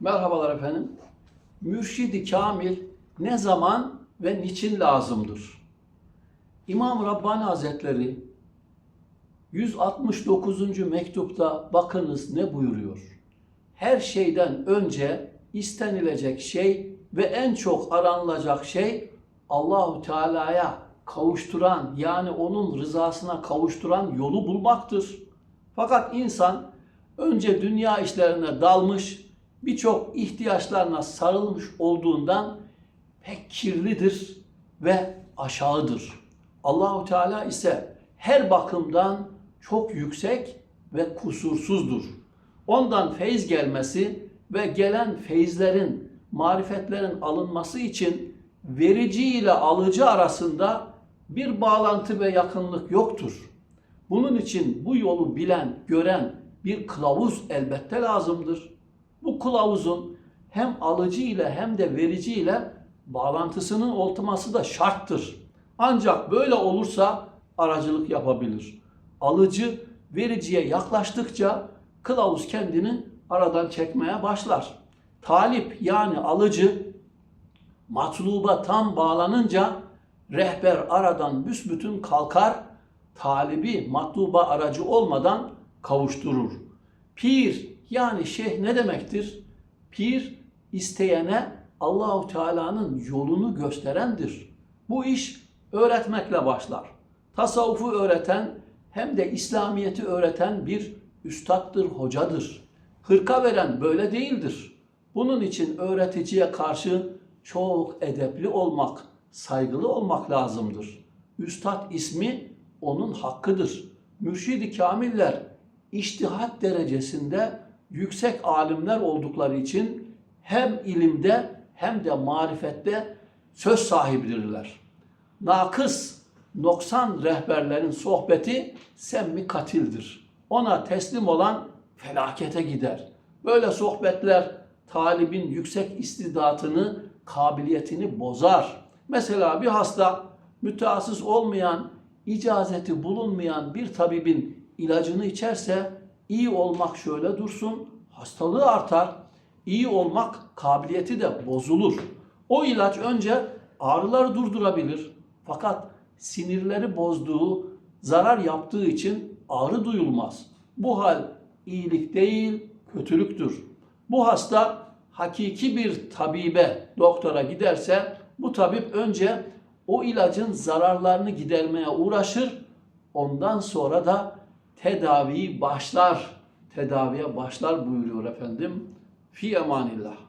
Merhabalar efendim. Mürşidi Kamil ne zaman ve niçin lazımdır? İmam Rabbani Hazretleri 169. mektupta bakınız ne buyuruyor? Her şeyden önce istenilecek şey ve en çok aranılacak şey Allahu Teala'ya kavuşturan yani onun rızasına kavuşturan yolu bulmaktır. Fakat insan önce dünya işlerine dalmış, birçok ihtiyaçlarına sarılmış olduğundan pek kirlidir ve aşağıdır. Allahu Teala ise her bakımdan çok yüksek ve kusursuzdur. Ondan feyz gelmesi ve gelen feyizlerin, marifetlerin alınması için verici ile alıcı arasında bir bağlantı ve yakınlık yoktur. Bunun için bu yolu bilen, gören bir kılavuz elbette lazımdır. Kılavuzun hem alıcı ile hem de verici ile bağlantısının olması da şarttır. Ancak böyle olursa aracılık yapabilir. Alıcı vericiye yaklaştıkça kılavuz kendini aradan çekmeye başlar. Talip yani alıcı matluba tam bağlanınca rehber aradan büsbütün kalkar, talibi matluba aracı olmadan kavuşturur. Pir yani şeyh ne demektir? Pir isteyene Allahu Teala'nın yolunu gösterendir. Bu iş öğretmekle başlar. Tasavvufu öğreten hem de İslamiyeti öğreten bir üstattır, hocadır. Hırka veren böyle değildir. Bunun için öğreticiye karşı çok edepli olmak, saygılı olmak lazımdır. Üstad ismi onun hakkıdır. Mürşidi kamiller iştihat derecesinde yüksek alimler oldukları için hem ilimde hem de marifette söz sahibidirler. Nakıs, noksan rehberlerin sohbeti semmi katildir. Ona teslim olan felakete gider. Böyle sohbetler talibin yüksek istidatını, kabiliyetini bozar. Mesela bir hasta mütehassıs olmayan, icazeti bulunmayan bir tabibin ilacını içerse iyi olmak şöyle dursun, hastalığı artar. İyi olmak kabiliyeti de bozulur. O ilaç önce ağrıları durdurabilir. Fakat sinirleri bozduğu, zarar yaptığı için ağrı duyulmaz. Bu hal iyilik değil, kötülüktür. Bu hasta hakiki bir tabibe, doktora giderse bu tabip önce o ilacın zararlarını gidermeye uğraşır. Ondan sonra da tedaviyi başlar. Tedaviye başlar buyuruyor efendim. Fi emanillah.